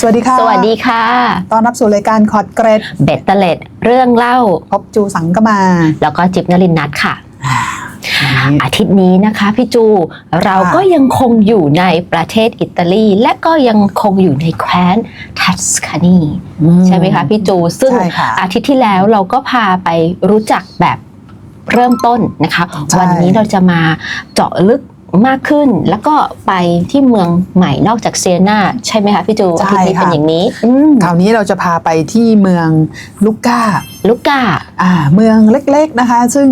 สวัสดีค่ะ สวัสดีค่ะต้อนรับสู่รายการคอร์ดเกรดเบตเตเลตเรื่องเล่า พบจูสังกมา แล้วก็จิบนลินนัทค่ะวันนี้อาทิตย์นี้นะคะพี่จูเราก็ยังคงอยู่ในประเทศอิตาลี และก็ยังคงอยู่ในแคว้นทัสคานีใช่ไหมคะพี่จู ซึ่งใช่ค่ะอาทิตย์ที่แล้วเราก็พาไปรู้จักแบบเริ่มต้นนะคะใช่วันนี้เราจะมาเจาะลึก มากขึ้นแล้วก็ไปที่เมืองใหม่นอกจากเซียนาใช่ไหมคะพี่จูอาทิตย์นี้เป็นอย่างนี้อืมคราวนี้เราจะพาไปที่เมืองลูก้าลูกกาอ่าเมืองเล็กๆนะคะ ซึ่ง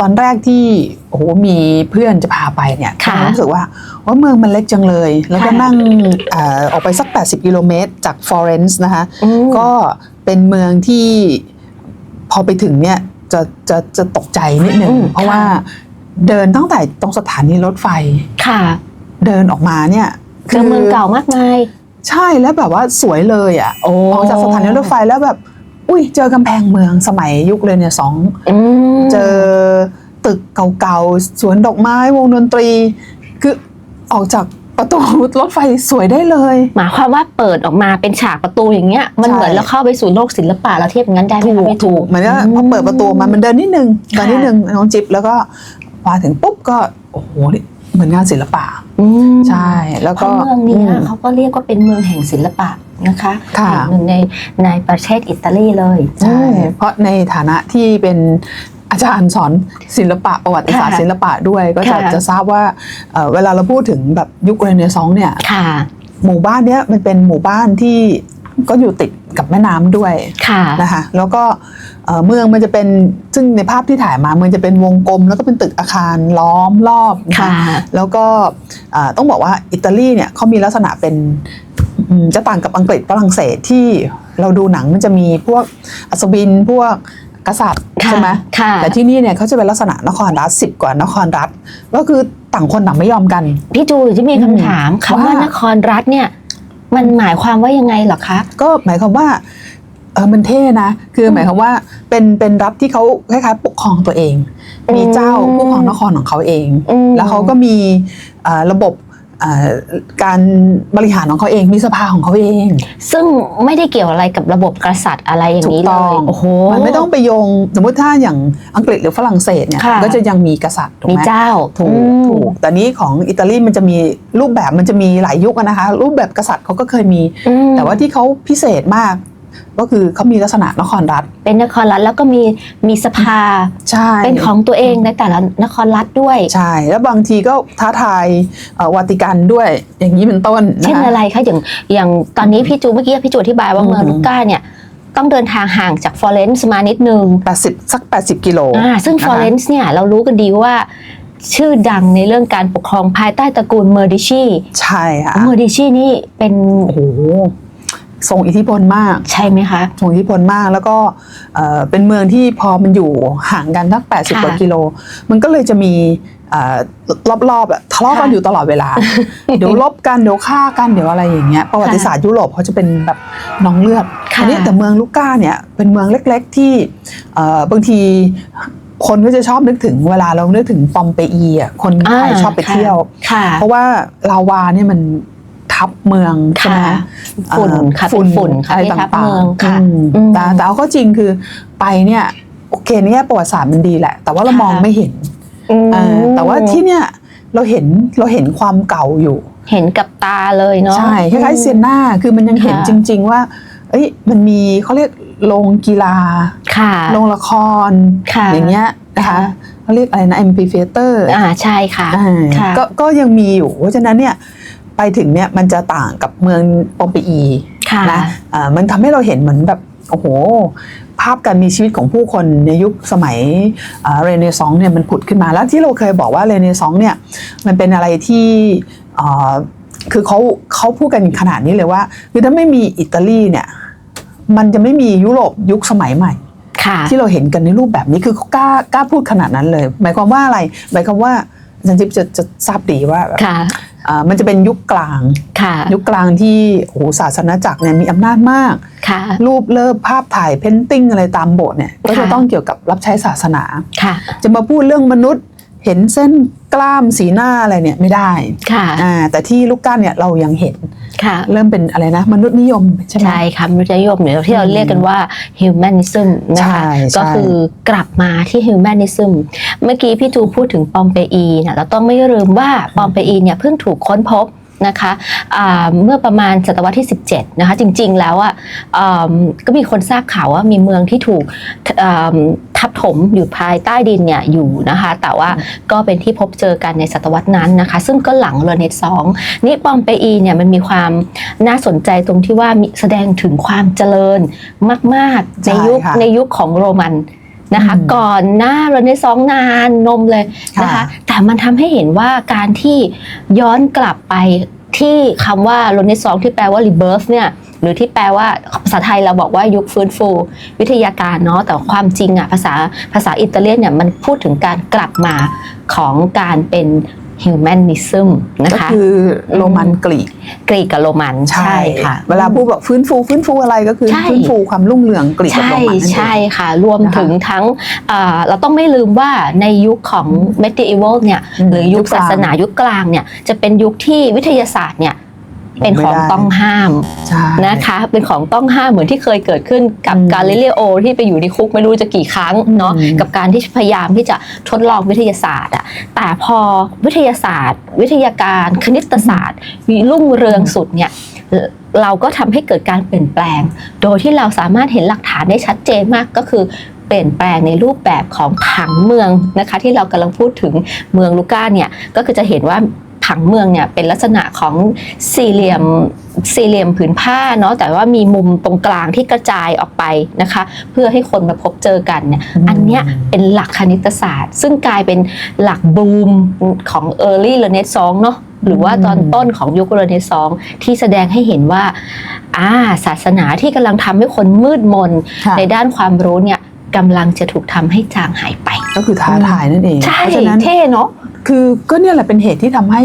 ตอนแรกที่โอ้โหมีเพื่อนจะพาไปเนี่ยค่ะก็รู้สึกว่าว่าเมืองมันเล็กจังเลย แล้วก็ค่ะนั่งอ่าออกไปสัก 80 กิโลเมตรจากฟลอเรนซ์นะคะอืมก็เป็นเมืองที่พอไปถึงเนี่ยจะจะจะตกใจนิดนึงอืมเพราะว่า เดินตั้งแต่ตรงสถานีรถไฟ ค่ะ เดินออกมาเนี่ยคือเมืองเก่ามากมาย ใช่แล้วแบบว่าสวยเลยอะโอ้ออกจากสถานีรถไฟแล้วแบบ อุ้ยเจอกำแพงเมืองสมัยยุคเลยเนี่ยสองอืมเจอตึกเก่าๆสวนดอกไม้วงดนตรี คือออกจากประตูรถไฟสวยได้เลย หมายความว่าเปิดออกมาเป็นฉากประตูอย่างเงี้ย มันใช่เหมือนเราเข้าไปสู่โลกศิลปะเราเทียบอย่างนั้นได้ไหมคะพี่จูเหมือนว่าพอเปิดประตูมามันเดินนิดนึงค่ะเดินนิดนึงน้องจิ๊บแล้วก็ มาถึงปุ๊บก็โอ้โหเหมือนงานศิลปะอืมใช่แล้วเพก็ราะเมืองเนี้ยมเขาก็เรียกว่าเป็นเมืองแห่งศิลปะนะคะค่ะแห่งหนึ่งในในประเทศอิตาลีเลยใช่อืมเพราะในฐานะที่เป็นอาจารย์สอนศิลปะประวัติศาสตร์ค่ะศิลปะด้วยก็จะค่ะจะทราบว่าเอ่อเวลาเราพูดถึงแบบยุคเรเนซองส์เนี่ยค่ะหมู่บ้านเนี้ยมันเป็นหมู่บ้านที่ก็อยู่ติด กับแม่น้ำด้วยค่ะนะคะแล้วก็เอ่อเมืองมันจะเป็นซึ่งในภาพที่ถ่ายมามันจะเป็นวงกลม แล้วก็เป็นตึกอาคารล้อมรอบนะค่ะคะแล้วก็เอ่อต้องบอกว่าอิตาลีเนี่ยเขามีลักษณะเป็นอืมจะต่างกับอังกฤษฝรั่งเศสที่เราดูหนังมันจะมีพวกอัศวินพวกกษัตริย์ค่ะใช่ไหมค่ะแต่ที่นี่เนี่ยเขาจะเป็นลักษณะนครรัฐสิบกว่านครรัฐ ก็คือต่างคนต่างไม่ยอมกัน พี่จูที่มีคำถามอืมคำว่าว่านครรัฐเนี่ย มันหมายความว่ายังไงเหรอคะ ก็หมายความว่าเออมันเท่นะ คือหมายความว่าเป็นเป็นรัฐที่เขาคล้ายๆปกครองตัวเองอืมมีเจ้าผู้ครองนครของเขาเองอืมแล้วเขาก็มีเอ่อระบบเอ่อ การบริหารของเขาเองมีสภาของเขาเอง ซึ่งไม่ได้เกี่ยวอะไรกับระบบกษัตริย์อะไรอย่างนี้ถูกเลต้องยโอ้โหมันไม่ต้องไปโยงสมมติถ้าอย่างอังกฤษหรือฝรั่งเศสเนี่ยค่ะก็จะยังมีกษัตริย์ถูกมีไหมเจ้าถูกอืมถูกแต่นี้ของอิตาลีมันจะมีรูปแบบมันจะมีหลายยุคอะนะคะ รูปแบบกษัตริย์เขาก็เคยมีอืมแต่ว่าที่เขาพิเศษมาก ก็คือเขามีลักษณะนครรัฐ เป็นนครรัฐแล้วก็มีมีสภาใช่เป็นของตัวเองในแต่ละนครรัฐด้วยใช่แล้วบางทีก็ท้าทายเอ่อวาติกันด้วยอย่างนี้เป็นต้นนะเช่นคะอะไรคะอย่างอย่างตอนนี้พี่จูเมื่อกี้พี่จูอธิบายว่าอืมเมืองลูก้าเนี่ยต้องเดินทางห่างจากฟลอเรนซ์มานิดนึง80สัก 80 กิโลอ่าซึ่งนะคะฟลอเรนซ์เนี่ยเรารู้กันดีว่าชื่อดังในเรื่องการปกครองภายใต้ตระกูลเมอร์ดิชี ใช่ค่ะ เมอร์ดิชีนี่เป็นโอ้โห ทรงอิทธิพลมาก ใช่ไหมคะทรงอิทธิพลมากแล้วก็เอ่อเป็นเมืองที่พอมันอยู่ห่างกันสัก80ค่ะกว่ากิโล มันก็เลยจะมีเอ่อรอบๆอะทะเลาะกันค่ะอยู่ตลอดเวลา เดี๋ยวลบกันเดี๋ยวฆ่ากันเดี๋ยวอะไรอย่างเงี้ยประวัติศาสตร์ยุโรปเขาจะเป็นแบบน้องเลือดค่ะอันี้แต่เมืองลูก้าเนี่ยเป็นเมืองเล็กๆที่เอ่อบางทีคนก็จะชอบนึกถึงเวลาเรานึกถึงปอมเปอีอะคนไทยชอบไปเที่ยวค่ะเพราะว่าลาวาเนี่ยมัน ทับเมืองใช่ไหมค่ะฝุ่นเอ่อค่ะเป็นฝุ่นค่ะอะไรที่ทับต่างเมืองๆค่ะอืมอืมแต่แต่เอาก็จริงคือไปเนี่ยโอเคในแง่ประวัติศาสตร์มันดีแหละ แต่ว่าเราค่ะมองไม่เห็นอืมอ่าแต่ว่าที่เนี่ยเราเห็นเราเห็นความเก่าอยู่ เห็นกับตาเลยเนาะใช่คล้ายๆเซียนนาคือมันยังเห็นค่ะจริง ๆ ว่า เอ้ยมันมีเขาเรียกโรงกีฬาค่ะโรงละครค่ะอย่างเงี้ยนะคะค่ะเขาเรียกอะไรนะ MP Theater อ่าใช่ค่ะอ่าค่ะก็ก็ยังมีอยู่เพราะฉะนั้นเนี่ย ไปถึงเนี่ยมันจะต่างกับเมืองปอมเปอีค่ะนะอ่ามันทำให้เราเห็นเหมือนแบบโอ้โห ภาพการมีชีวิตของผู้คนในยุคสมัยเรเนซองส์เนี่ยมันผุดขึ้นมาแล้วที่เราเคยบอกว่าเรเนซองส์เนี่ยมันเป็นอะไรที่เอ่อคือเขาเขาพูดกันขนาดนี้เลยว่าคือถ้าไม่มีอิตาลีเนี่ยมันจะไม่มียุโรปยุคสมัยใหม่ค่ะที่เราเห็นกันในรูปแบบนี้คือเขากล้ากล้าพูดขนาดนั้นเลย หมายความว่าอะไรหมายความว่าอาจารย์จิ๊บจะจะทราบดีว่าแบบค่ะอ่า มันจะเป็นยุคกลางค่ะยุคกลางที่โอ้โหศาสนาจักรเนี่ยมีอำนาจมากค่ะรูปเลิฟภาพถ่ายเพนติ้งอะไรตามโบสถ์เนี่ยก็จะค่ะต้องเกี่ยวกับรับใช้ศาสนาค่ะจะมาพูดเรื่องมนุษย์เห็นเส้น กกล้ามสีหน้าอะไรเนี่ยไม่ได้ค่ะอ่าแต่ที่ลูกก้านเนี่ยเรายังเห็นค่ะเริ่มเป็นอะไรนะ มนุษย์นิยมใช่ไหมใช่ค่ะมนุษยนิยมหรือที่เราเรียกกันว่า humanism นะคะใช่ใช่ก็คือกลับมาที่ humanism เมื่อกี้พี่จูพูดถึงปอมเปอีนะเราต้องไม่ลืมว่าปอมเปอีเนี่ยเพิ่งถูกค้นพบ นะคะอ่าเมื่อประมาณศตวรรษที่ 17 นะคะ จริงๆ แล้วอะอ่าก็มีคนทราบข่าวว่ามีเมืองที่ถูกอ่าทับถมอยู่ภายใต้ดินเนี่ยอยู่นะคะ แต่ว่าก็เป็นที่พบเจอกันในศตวรรษนั้นนะคะ ซึ่งก็หลังเรเนซองส์นี่ปอมเปอีเนี่ยมันมีความน่าสนใจตรงที่ว่ามีแสดงถึงความเจริญมาก ๆ ในยุคใช่ค่ะในยุคของโรมัน นะคะอืมก่อนหน้าเรเนซองส์นานนมเลยนะคะค่ะแต่มันทำให้เห็นว่าการที่ย้อนกลับไปที่คำว่าเรเนซองส์ที่แปลว่า rebirth เนี่ยหรือที่แปลว่าภาษาไทยเราบอกว่ายุคฟื้นฟู วิทยาการเนาะแต่ความจริงอะภาษาภาษาอิตาเลียนเนี่ยมันพูดถึงการกลับมาของการเป็น humanism นะก็คะคือโรมันกรีกกรีกกับโรมันค่ะ เวลาพูดบอกฟื้นฟูฟื้นฟูอะไรก็คือใช่ฟื้นฟูความรุ่งเรืองกรีกกับใช่โรมันนั่นเองใช่ค่ะ รวมนะคะถึงทั้งอ่าเราต้องไม่ลืมว่าในยุคของ medieval เนี่ยอืมหรือยุคยุคกลางศาสนายุคกลางเนี่ยจะเป็นยุคที่วิทยาศาสตร์เนี่ย เป็นของไม่ได้ต้องห้ามใช่นะคะ เป็นของต้องห้ามเหมือนที่เคยเกิดขึ้นกับอืมกาลิเลโอที่ไปอยู่ในคุกไม่รู้จะกี่ครั้งเนาะอืมกับการที่พยายามที่จะทดลองวิทยาศาสตร์อะแต่พอวิทยาศาสตร์ วิทยาการคณิตศาสตร์มีรุ่งเรืองสุดเนี่ยเราก็ทำให้เกิดการเปลี่ยนแปลง โดยที่เราสามารถเห็นหลักฐานได้ชัดเจนมากก็คือเปลี่ยนแปลงในรูปแบบของผังเมืองนะคะ ที่เรากำลังพูดถึงเมืองลูก้าเนี่ยก็คือจะเห็นว่า ผังเมืองเนี่ยเป็นลักษณะของสี่เหลี่ยมสี่เหลี่ยมผืนผ้าเนาะแต่ว่ามีมุมตรงกลางที่กระจายออกไปนะคะ เพื่อให้คนมาพบเจอกันเนี่ยอืมอันเนี้ยเป็นหลักคณิตศาสตร์ ซึ่งกลายเป็นหลักบูมของ Early Renaissance เนาะหรือว่าตอนต้นของยุคเรเนซองส์ที่แสดงให้เห็นว่าอ่าศาสนาที่กำลังทำให้คนมืดมนค่ะในด้านความรู้เนี่ยกำลังจะถูกทำให้จางหายไป ก็คือท้าทายนั่นเองใช่เพราะฉะนั้นเท่เนาะ คือก็เนี่ยแหละเป็นเหตุที่ทำให้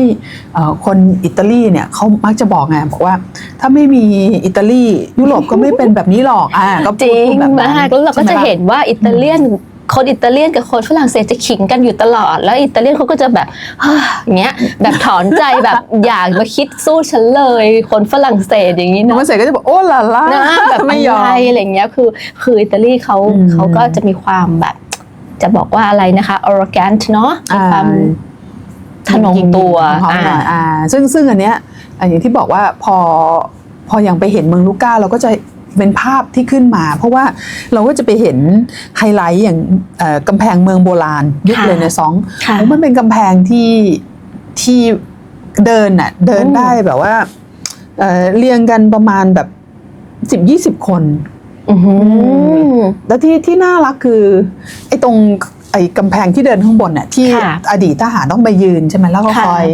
เอ่อคนอิตาลีเนี่ยเขามักจะบอกไงบอกว่า ถ้าไม่มีอิตาลียุโรปก็ไม่เป็นแบบนี้หรอกอ่าก็จพูดริงพูดแบบนั้นมากแล้วเราก็จะใช่ไมเห็นว่าอิตาเลียนคนอิตาเลียนกับคนฝรั่งเศสจะขิงกันอยู่ตลอด แล้วอิตาเลียนเขาก็จะแบบอย่างเงี้ยแบบถอนใจแบบอยากมาคิดสู้ฉันเลย คนฝรั่งเศสอย่างนี้น้องนะเกษตรก็จะบอกโอ้ลาล่านะแบบไม่ยอมอะไรอะไรเงี้ยคือ คืออิตาลีเขาอืมเขาก็จะมีความแบบ จะบอกว่าอะไรนะคะ arrogant เนาะมีความอ่า ทะนงตัวของเขาหน่อยอ่าซึ่งซึ่งอันเนี้ยอะอย่างที่บอกว่าพอพออย่างไปเห็นเมืองลูก้าเราก็จะเป็นภาพที่ขึ้นมา เพราะว่าเราก็จะไปเห็นไฮไลท์อย่างเอ่อกำแพงเมืองโบราณยุคค่ะเรเนซองส์ค่ะโอ้มันเป็นกำแพงที่ที่เดินน่ะเดินอืมได้แบบว่าเอ่อเรียงกันประมาณแบบสิบยี่สิบคนอื้อหือแล้วที่ที่น่ารักคือไอ้ตรง ไอ้กำแพงที่เดินข้างบนน่ะที่ค่ะอดีตทหารต้องไปยืนใช่ไหมแล้วก็ค่ะคอย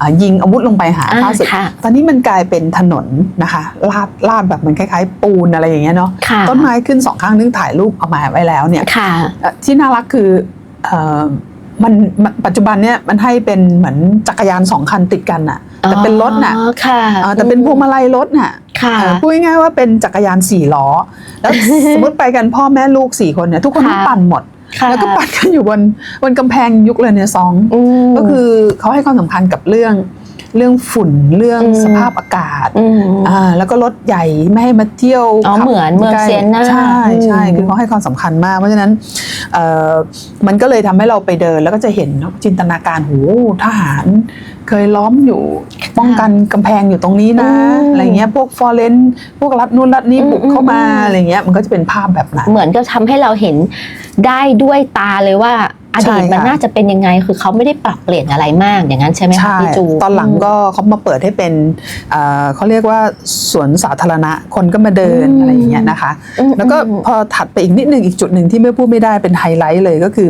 อ่ายิงอาวุธลงไปหาอ่าข้าศึกค่ะ ตอนนี้มันกลายเป็นถนนนะคะลาดลาดแบบมันคล้ายๆ ปูนอะไรอย่างเงี้ยเนาะค่ะต้นไม้ขึ้นสองข้างนึงถ่ายรูปเอามาไว้แล้วเนี่ย ค่ะ เอ่อที่น่ารักคือเอ่อมันมันปัจจุบันเนี่ยมันให้เป็นเหมือนจักรยานสองคันติดกันน่ะ แต่เป็นรถน่ะอ๋อค่ะเอ่อแต่เป็นพวงมาลัยรถน่ะค่ะ เอ่อพูดง่ายๆว่าเป็นจักรยานสี่ล้อ แล้ว สมมติไปกันพ่อแม่ลูกสี่คนเนี่ยทุกคนต้องค่ะปั่นหมดค่ะ แล้วก็ปั่นกันอยู่บนบนกำแพงยุคเรเนซองส์มก็คือเขาให้ความสำคัญกับเรื่องเรื่องฝุ่นเรื่องอืมสภาพอากาศอืมอ่าแล้วก็รถใหญ่ไม่ให้มาเที่ยวอ๋อขับเหมือนเมืองใกล้เซียนาใช่ใช่อืมคือเขาให้ความสำคัญมาก เพราะฉะนั้นเอ่อมันก็เลยทำให้เราไปเดินแล้วก็จะเห็นจินตนาการโหทหาร เคยล้อมอยู่ ป้องกันกำแพงอยู่ตรงนี้นะอืมอะไรเงี้ยพวกฟอร์เรนพวกรัฐนู้นรัฐนี้อืมบุกเข้ามาอืมอะไรเงี้ยมันก็จะเป็นภาพแบบนั้นเหมือนก็ทำให้เราเห็นได้ด้วยตาเลยว่าอใช่ดีตมันค่ะน่าจะเป็นยังไง คือเขาไม่ได้ปรับเปลี่ยนอะไรมากอย่างนั้นใช่ไหมคะใช่พี่จูตอนหลังก็เขามาเปิดให้เป็นเอ่อเขาเรียกว่าสวนสาธารณะคนก็มาเดินอะไรอย่างเงี้ยนะคะอืมแล้วก็อืมพอถัดไปอีกนิดนึงอีกจุดหนึ่งที่ไม่พูดไม่ได้เป็นไฮไลท์เลยก็คือ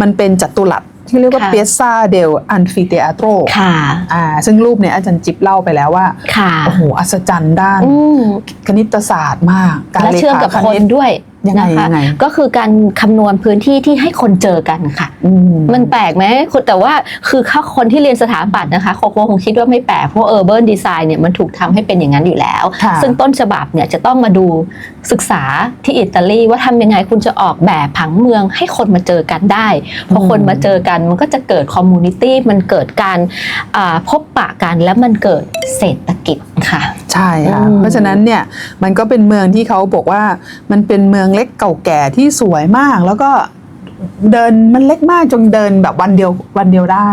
มันเป็นจัตุรัส ที่เรียกว่าค่ะเปียซาเดลอันฟิเตอโตรค่ะอ่าซึ่งรูปเนี่ยอาจารย์จิ๊บเล่าไปแล้วว่าค่ะโอ้โหอัศจรรย์ด้านอืมคณิตศาสตร์มาก การและเลเชื่อมขากับคคนณิตด้วยยังไงนะคะยังไงก็คือการคำนวณพื้นที่ที่ให้คนเจอกันค่ะอืมันแปลกไหมคุณแต่ว่าคือถ้าคนที่เรียนสถาปัตย์นะคะคงคงคิดว่าไม่แปลกเพราะเออร์เบิร์นดีไซน์เนี่ยมันถูกทำให้เป็นอย่างนั้นอยู่แล้วค่ะซึ่งต้นฉบับเนี่ยจะต้องมาดูศึกษาที่อิตาลีว่าทำยังไงคุณจะออกแบบผังเมืองให้คนมาเจอกันได้พอคนมาเจอกันมันก็จะเกิดคอมมูนิตี้มันเกิดการอ่าพบปะกันแล้วมันเกิดเศรษฐกิจค่ะ ใช่ค่ะอืมเพราะฉะนั้นเนี่ยมันก็เป็นเมืองที่เขาบอกว่ามันเป็นเมืองเล็กเก่าแก่ที่สวยมากแล้วก็เดินมันเล็กมากจนเดินแบบวันเดียววันเดียวได้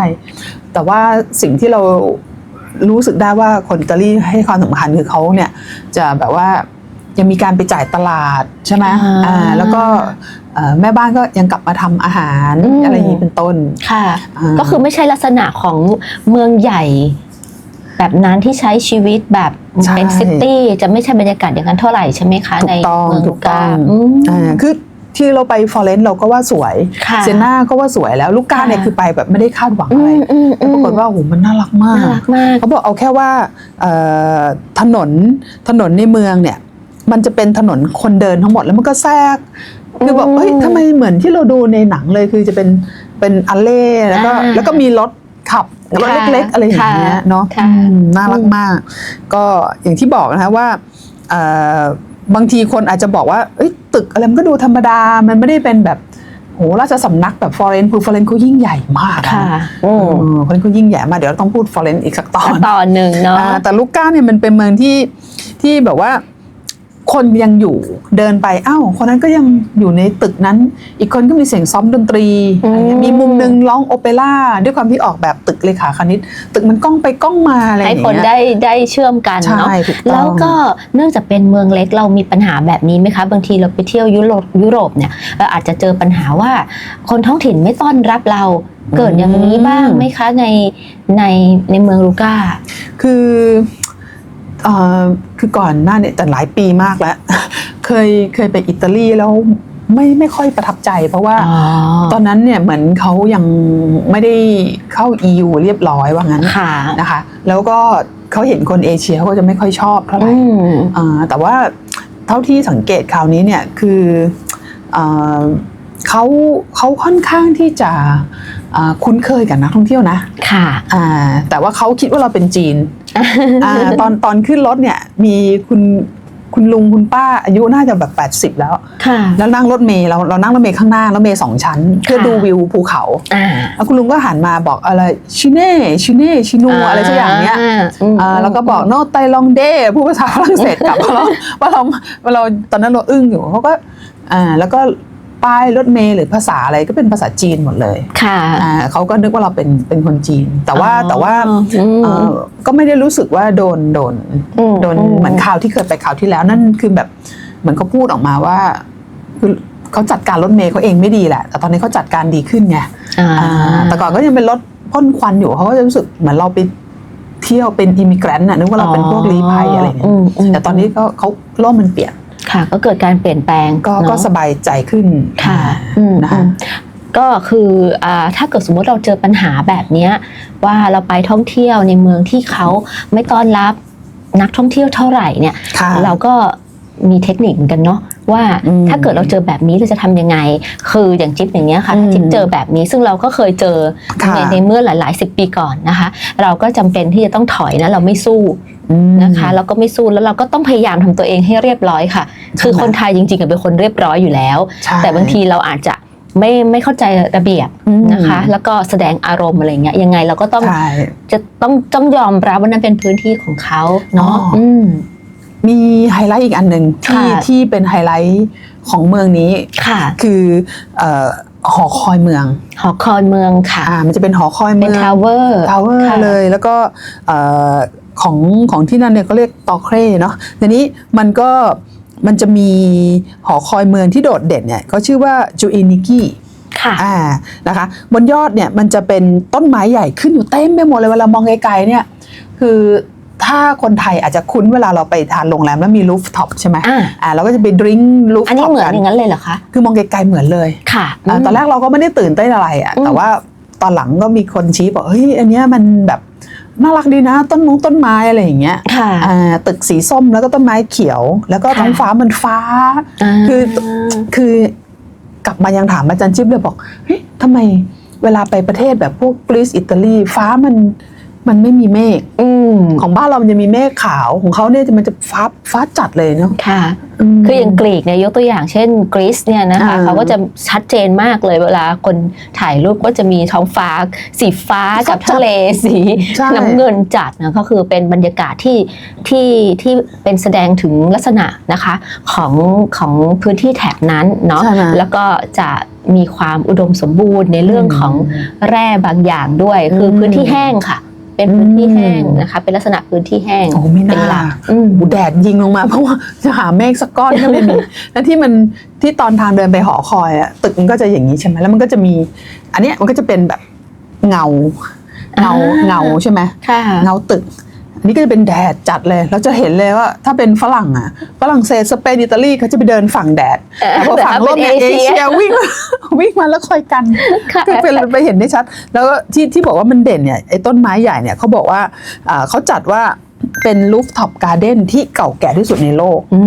แต่ว่าสิ่งที่เรารู้สึกได้ว่าคนอิตาลีให้ความสำคัญคือเขาเนี่ยจะแบบว่า ยังมีการไปจ่ายตลาดใช่ไหมอ่าอ่าแล้วก็เอ่อแม่บ้านก็ยังกลับมาทำอาหารอืมอะไรอย่างนี้เป็นต้นค่ะอ่าก็คือไม่ใช่ลักษณะของเมืองใหญ่ แบบนั้นที่ใช้ชีวิตแบบใช่เป็นซิตี้จะไม่ใช่บรรยากาศอย่างนั้นเท่าไหร่ใช่ไหมคะถูในกต้องเมืองถูกต้องอืมอ่าคือที่เราไปฟอเรนซ์เราก็ว่าสวยค่ะเซน่าก็ว่าสวยแล้วลูกก้าเนี่ยค่ะคือไปแบบไม่ได้คาดหวังอือะไรมอืมอืปมรากฏว่าโอ้โหมันน่ารักมากน่ารักมากเขาบอกเอาแค่ว่าเอ่อถนนถนนในเมืองเนี่ย มันจะเป็นถนนคนเดินทั้งหมดแล้วมันก็แทรกคือแบบอืมเฮ้ยทำไมเหมือนที่เราดูในหนังเลยคือจะเป็นเป็นอัลเล่แล้วก็อ่าแล้วก็มีรถขับรถค่ะเล็กๆอะไรอย่างเงี้ยค่ะเนาะค่ะอืมน่ารักมาก ก็อย่างที่บอกนะคะว่าเอ่อบางทีคนอาจจะบอกว่าเอ้ยตึกอะไรมันก็ดูธรรมดา มันไม่ได้เป็นแบบโหราชสำนักแบบฟอเรนซ์คือฟอเรนซ์เขายิ่งใหญ่มากอะค่ะเออฟอเรนซ์เขายิ่งใหญ่มาก เดี๋ยวเราต้องพูดฟอเรนซ์อีกสักตอนตอนหนึ่งเนาะอ่าแต่ลูก้าเนี่ยมันเป็นเมืองที่ที่แบบว่า คนยังอยู่เดินไปอ้าวคนนั้นก็ยังอยู่ในตึกนั้น อีกคนก็มีเสียงซ้อมดนตรีอืมอะไรเงี้ยมีมุมหนึ่งร้องโอเปร่าด้วยความที่ออกแบบตึกเลขาคณิต ตึกมันกล้องไปกล้องมาอะไรอให้ย่างคนเงี้ยได้ได้เชื่อมกันเนาะใช่ถูกต้องแล้วก็เนื่องจากเป็นเมืองเล็กเรามีปัญหาแบบนี้ไหมคะ บางทีเราไปเที่ยวยุโรปยุโรปเนี่ยเราอาจจะเจอปัญหาว่า คนท้องถิ่นไม่ต้อนรับเราเกิดอย่างนี้บ้างไหมคะในในในเมืองลูก้าคือเอ่อ คือก่อนหน้าเนี่ยแต่หลายปีมากแล้ว เคยเคยไปอิตาลีแล้วไม่ไม่ค่อยประทับใจ เพราะว่าตอนนั้นเนี่ยเหมือนเขายังไม่ได้เข้า EU เรียบร้อยว่างั้นค่ะนะคะ แล้วก็เขาเห็นคนเอเชียเขาก็จะไม่ค่อยชอบเท่าไหร่อืมอ่าแต่ว่าเท่าที่สังเกตคราวนี้เนี่ยคืออ่าเขาเขาค่อนข้างที่จะอ่าคุ้นเคยกับนักท่องเที่ยวนะ ค่ะอ่าแต่ว่าเขาคิดว่าเราเป็นจีน อาตอนตอนขึ้นรถเนี่ยมีคุณคุณลุงคุณป้าอายุน่าจะแบบ 80 แล้วค่ะแล้วนั่งรถเมล์เราเรานั่งรถเมล์ข้างหน้าแล้วเมล์สองชั้น เพื่อค่ะดูวิวภูเขาอ่าแล้วคุณลุงก็หันมาบอกอะไรชิเน่ชิเน่ชินูอะไรสักอย่างเนี้ยมอ่าแล้วก็บอกโนไตลองเดพูดภาษาฝรั่งเศสกลับว่าเราว่าเราว่าเราตอนนั้นเราอึ้งอยู่เขาก็อ่าแล้วก็ ป้ายรถเมล์หรือภาษาอะไรก็เป็นภาษาจีนหมดเลยค่ะอ่าเขาก็นึกว่าเราเป็นเป็นคนจีน แต่ว่าอ๋อแต่ว่าอืมเอ่อก็ไม่ได้รู้สึกว่าโดนโดนอืมโดนอืมเหมือนข่าวที่เคยไปข่าวที่แล้วนั่นคือแบบเหมือนเขาพูดออกมาว่าคือเขาจัดการรถเมล์เขาเองไม่ดีแหละ แต่ตอนนี้เขาจัดการดีขึ้นไงอ่าอ่าแต่ก่อนก็ยังเป็นรถพ่นควันอยู่เขาก็จะรู้สึกเหมือนเราไปเที่ยวเป็นอิมิเกรนต์น่ะนึกว่าเราเป็นพวกลี้ภัยอะไรอย่างเงี้ยมมแต่ตอนนี้ก็เขาโลกมันเปลี่ยน ค่ะ ก็เกิดการเปลี่ยนแปลงก็เนอะก็สบายใจขึ้นค่ะอืมนะคะอืมก็คืออ่าถ้าเกิดสมมติเราเจอปัญหาแบบเนี้ยว่าเราไปท่องเที่ยวในเมืองที่เขาไม่ต้อนรับนักท่องเที่ยวเท่าไหร่เนี่ย ค่ะ เราก็มีเทคนิคเหมือนกันเนาะว่าอืมถ้าเกิดเราเจอแบบนี้เราจะทำยังไง คืออย่างจิ๊บอย่างเงี้ยค่ะอืมถ้าจิ๊บเจอแบบนี้ซึ่งเราก็เคยเจอค่ะในในเมื่อหลายๆสิบปีก่อนนะคะ เราก็จำเป็นที่จะต้องถอยนะเราไม่สู้อืม นะคะเราก็ไม่สู้แล้วเราก็ต้องพยายามทำตัวเองให้เรียบร้อยค่ะ คือคนไทยจริงๆอะเป็นคนเรียบร้อยอยู่แล้วใช่แต่บางทีเราอาจจะไม่ไม่เข้าใจระเบียบอืมนะคะ แล้วก็แสดงอารมณ์อะไรเงี้ยยังไงเราก็ต้องใช่จะต้องต้องยอมรับว่านั่นเป็นพื้นที่ของเขาเนาะอ๋ออือืมมีไฮไลท์อีกอันหนึ่งที่ค่ะที่เป็นไฮไลท์ของเมืองนี้ค่ะคือเอ่อ หอคอยเมือง หอคอยเมืองค่ะอ่ามันจะเป็นหอคอยเป็เมืนองทาวเวอร์ทาวเวอร์เลยแล้วก็เอ่อของของที่นั่นเนี่ยเขาเรียกตอเครเนาะทีนี้มันก็มันจะมีหอคอยเมืองที่โดดเด่นเนี่ยเขาชื่อว่าจูเอนิกิค่ะอ่านะคะบนยอดเนี่ยมันจะเป็นต้นไม้ใหญ่ขึ้นอยู่เต็มไปหมดเลยเวลามองไกลๆเนี่ยคือ ถ้าคนไทยอาจจะคุ้นเวลาเราไปทานโรงแรมแล้วมีรูฟท็อปใช่ไหมอ่า อ่าเราก็จะไปดริงรูฟอันนี้ท็อปเหมือนกันอย่างนั้นเลยเหรอคะ คือมองไกลๆเหมือนเลยค่ะอ่าตอนแรกเราก็ไม่ได้ตื่นเต้นอะไรอะอืมแต่ว่าตอนหลังก็มีคนชี้บอกเฮ้ยอันเนี้ยมันแบบน่ารักดีนะ ต้นมงต้นไม้อะไรอย่างเงี้ยค่ะอ่าตึกสีส้มแล้วก็ต้นไม้เขียว แล้วก็ค่ะท้องฟ้ามันฟ้าาคือคือกลับมายังถามอาจารย์จิ๊บเลยบอกเฮ้ยทำไมเวลาไปประเทศแบบพวกกรีซอิตาลีฟ้ามัน มันไม่มีเมฆอืมของบ้านเรามันจะมีเมฆขาวของเขาเนี่ยมันจะฟ้าฟ้าจัดเลยเนาะค่ะมคืออย่างกรีกเนี่ยยกตัวอย่างเช่นกรีซเนี่ยนะคะอ่าเขาก็จะชัดเจนมากเลยเวลาคนถ่ายรูปก็จะมีท้องฟ้าสีฟ้ากับทะเลสีใช่น้ำเงินจัดนะก็คือเป็นบรรยากาศที่ที่ที่เป็นแสดงถึงลักษณะนะคะของของพื้นที่แถบนั้นเนาะใช่ไหมแล้วก็จะมีความอุดมสมบูรณ์ในเรื่องของแร่บางอย่างด้วย คืออมพื้นที่แห้งค่ะ เป็นพื้นที่แห้งอืมนะคะ เป็นลักษณะพื้นที่แห้งโอ้ไม่เป็นหลัน่ากอืมโอ้แดดยิงลงมาเพราะว่าจะหาเมฆสักก้อนก็ไม่มีแล้วที่มันที่ตอนทางเดินไปหอคอยอะตึกมันก็จะอย่างนี้ใช่ไหมแล้วมันก็จะมี อันเนี้ยมันก็จะเป็นแบบเงาเงาอ่าเงาใช่ไหมค่ะเงาตึก อันนี้ก็จะเป็นแดดจัดเลย แล้วจะเห็นเลยว่าถ้าเป็นฝรั่งอะฝรั่งเศสสเปนอิตาลีเขาจะไปเดินฝั่งแดดแต่พอฝั่งลมเนี่ยเอเชียวิ่งวิ่งมาแล้วคอยกันค่ะคือเป็นไปเห็นได้ชัด แล้วก็ที่ที่บอกว่ามันเด่นเนี่ยไอ้ต้นไม้ใหญ่เนี่ยเขาบอกว่าอ่าเขาจัดว่า เป็นลูฟท็อปการ์เด้นที่เก่าแก่ที่สุดในโลกอื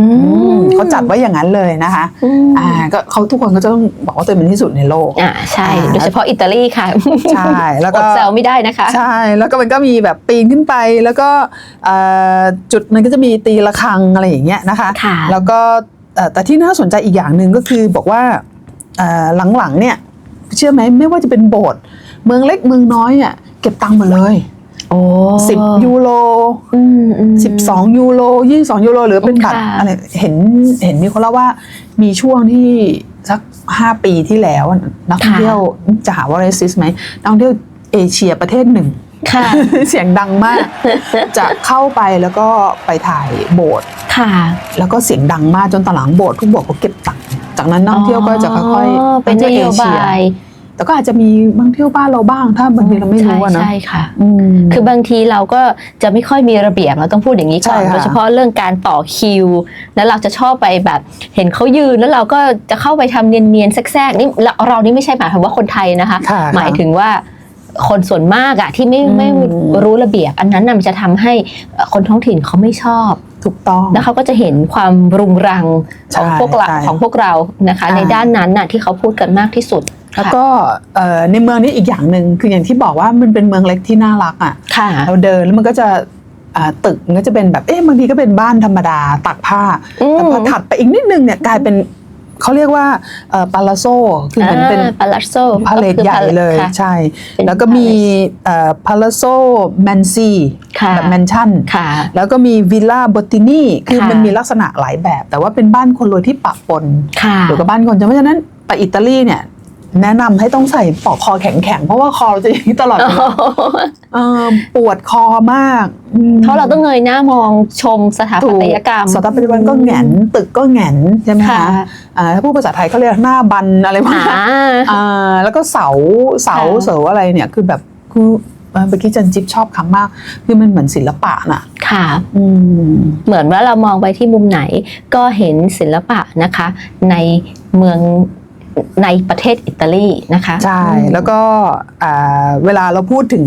มเขาจัดไว้อย่างนั้นเลยนะคะอืมอ่าก็เขาทุกคนก็จะต้องบอกว่าตัวเองเป็นที่สุดในโลกอ่าใช่อ่าโดยเฉพาะอิตาลีค่ะใช่แล้วก็อดแซวไม่ได้นะคะใช่แล้วก็มันก็มีแบบปีนขึ้นไปแล้วก็เอ่อจุดมันก็จะมีตีระฆังอะไรอย่างเงี้ยนะคะค่ะแล้วก็เอ่อแต่ที่น่าสนใจอีกอย่างหนึ่งก็คือบอกว่าเอ่อหลังๆเนี่ยเชื่อไหมไม่ว่าจะเป็นโบสถ์เมืองเล็กเมืองน้อยอะเก็บตังค์หมดเลย โอ้10ยูโรอืมอืม12ยูโร22ยูโรหรือเป็นบัตรค่ะอะไรเห็นเห็นมีคนเล่าว่ามีช่วงที่สัก5ปีที่แล้วอะนักท่องค่ะเที่ยวจะหาว่าเรซิสไหมนักท่องเที่ยวเอเชียประเทศหนึ่งค่ะเสียงดังมาก จะเข้าไปแล้วก็ไปถ่ายโบสถ์ค่ะแล้วก็เสียงดังมากจนตอนหลังโบสถ์ทุกโบสถ์ก็เก็บตังค์จากนั้นนักท่องเที่ยวก็จะค่อยๆเป็นนท่องโยที่วเอเชีบาย แต่ก็อาจจะมีบางเที่ยวบ้านเราบ้าง ถ้าบางทีเราไม่รู้อะเนอะใช่ค่ะอืมคือบางทีเราก็จะไม่ค่อยมีระเบียบเราต้องพูดอย่างนี้ก่อนใช่ค่ะโดยเฉพาะเรื่องการต่อคิว แล้วเราจะชอบไปแบบเห็นเขายืนแล้วเราก็จะเข้าไปทำเนียนๆแทรกๆนี่เราเรานี่ไม่ใช่หมายความว่าคนไทยนะคะค่ะหมายถึงว่าคนส่วนมากอะที่ไม่อืมไม่รู้ระเบียบ อันนั้นน่ะมันจะทำให้เอ่อคนท้องถิ่นเขาไม่ชอบถูกต้องแล้วเขาก็จะเห็นความรุงรังของใช่พวกเราใช่ของพวกเรานะคะใช่ในด้านนั้นน่ะที่เขาพูดกันมากที่สุด แล้วก็เอ่อในเมืองนี้อีกอย่างหนึ่งคืออย่างที่บอกว่ามันเป็นเมืองเล็กที่น่ารักอะค่ะเราเดินแล้วมันก็จะอ่าตึกมันก็จะเป็นแบบเอ๊ะบางทีก็เป็นบ้านธรรมดาตักผ้าอืมแต่พอถัดไปอีกนิดนึงเนี่ยกลายเป็นเขาเรียกว่าเอ่อปาลาโซคือเหมือนเป็นปาลัสโซพาเลทใหญ่เลยใช่เป็นแล้วก็มี palace พาลาโซแมนซีค่ะแบบแมนชั่นค่ะแล้วก็มีวิลล่าบ o ตินีคือค่ะมันมีลักษณะหลายแบบ แต่ว่าเป็นบ้านคนรวยที่ปะปนค่ะอยู่กับบ้านคนจนเพราะฉะนั้นไปอิตาลีเนี่ย แนะนำให้ต้องใส่ปลอกคอแข็งๆ เพราะว่าคอเราจะอย่างนี้ตลอดเวลาเออปวดคอมากอืมเพราะเราต้องเงยหน้ามองชมสถาปัตยกรรมสถาปัตยกรรมก็แหงนตึกก็แหงนใช่ไหมค่ะคะอ่าถ้าพูดภาษาไทยเขาเรียกหน้าบันอะไรพวกอ่านี้อ่าแล้วก็เสาเสาค่ะเสาอะไรเนี่ยคือแบบคือเอ่อเมื่อกี้จันจิ๊บชอบคำมาก คือมันเหมือนศิลปะน่ะ ค่ะอืมเหมือนว่าเรามองไปที่มุมไหนก็เห็นศิลปะนะคะ ในเมือง ในประเทศอิตาลีนะคะใช่ แล้วก็อ่าเวลาเราพูดถึง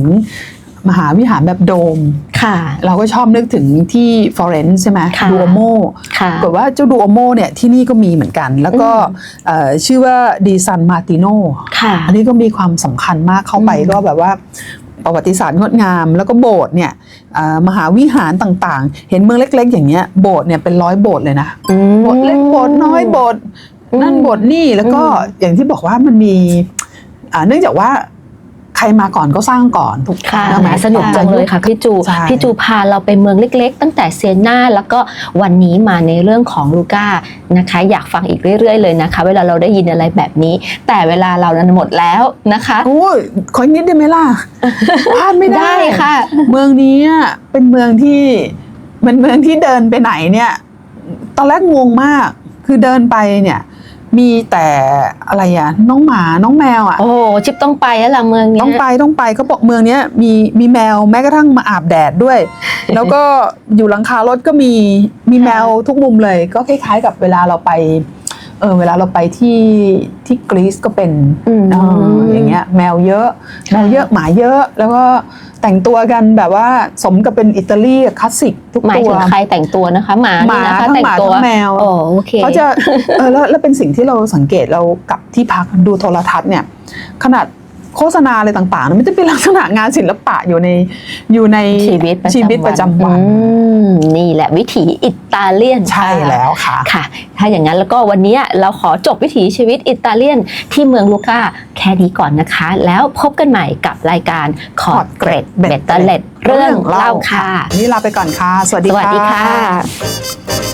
มหาวิหารแบบโดมค่ะเราก็ชอบนึกถึงที่ฟลอเรนซ์ใช่ไหมค่ะดูโอโมค่ะปรากฏว่าเจ้าดูโอโมเนี่ยที่นี่ก็มีเหมือนกัน แล้วก็อืมเอ่อชื่อว่าดีซันมาติโนค่ะอันนี้ก็มีความสำคัญมากเข้าไปอืมก็แบบว่าประวัติศาสตร์งดงาม แล้วก็โบสถ์เนี่ยเอ่อมหาวิหารต่างๆ เห็นเมืองเล็ก ๆ อย่างเงี้ยโบสถ์เนี่ยเป็นร้อยโบสถ์เลยนะอืมโบสถ์เล็กโบสถ์น้อยโบสถ์ นั่นอืมโบสถ์นี่แล้วก็อืมอย่างที่บอกว่ามันมีอ่าเนื่องจากว่าใครมาก่อนก็สร้างก่อนถูกค่ะใช่ไหมสนุกจังเลยค่ะพี่จูใช่พี่จูพาเราไปเมืองเล็ก ๆ ตั้งแต่เซียนาแล้วก็วันนี้มาในเรื่องของลูก้านะคะ อยากฟังอีกเรื่อย ๆ เลยนะคะ เวลาเราได้ยินอะไรแบบนี้ แต่เวลาเรานั้นหมดแล้วนะคะโอ้ยขออีกนิดได้ไหมล่ะพลาดไม่ได้ได้ค่ะ เมืองนี้อะเป็นเมืองที่เป็นเมืองที่เดินไปไหนเนี่ย ตอนแรกงงมาก คือเดินไปเนี่ย มีแต่อะไรอะน้องหมาน้องแมวอะโอ้โหชิปต้องไปแล้วล่ะเมืองเนี้ยต้องไปต้องไปเขาบอกเมืองเนี้ยมีมีแมวแม้กระทั่งมาอาบแดดด้วย แล้วก็อยู่หลังคารถก็มีมีแมวทุกมุมเลย ก็คล้ายๆกับเวลาเราไป เออเวลาเราไปที่ที่กรีซก็เป็นอืมเอออย่างเงี้ยแมวเยอะแมวเยอะหมาเยอะแล้วก็แต่งตัวกันแบบว่าสมกับเป็นอิตาลีคลาสสิกทุกหมายตัวถึงใครแต่งตัวนะคะหมาหมานี่นะคะทั้งแต่หงมาตัวทั้งแมวโอ้โอเคเขาจะเออแล้วแล้วเป็นสิ่งที่เราสังเกตเรากลับที่พักดูโทรทัศน์เนี่ยขนาด โฆษณาอะไรต่างๆ มันจะเป็นลักษณะงานศิลปะอยู่ในอยู่ในชีวิตประจำชีวิตประจำวันอืมนี่แหละวิถีอิตาเลียนใช่แล้วค่ะค่ะ ถ้าอย่างนั้นแล้วก็วันนี้เราขอจบวิถีชีวิตอิตาเลียนที่เมืองลูก้าแค่นี้ก่อนนะคะ แล้วพบกันใหม่กับรายการคอร์ดเกรดเบตเตอร์เลตเรื่องเล่าค่ะนี่ลาไปก่อนค่ะ สวัสดีสวัสดีค่ะค่ะ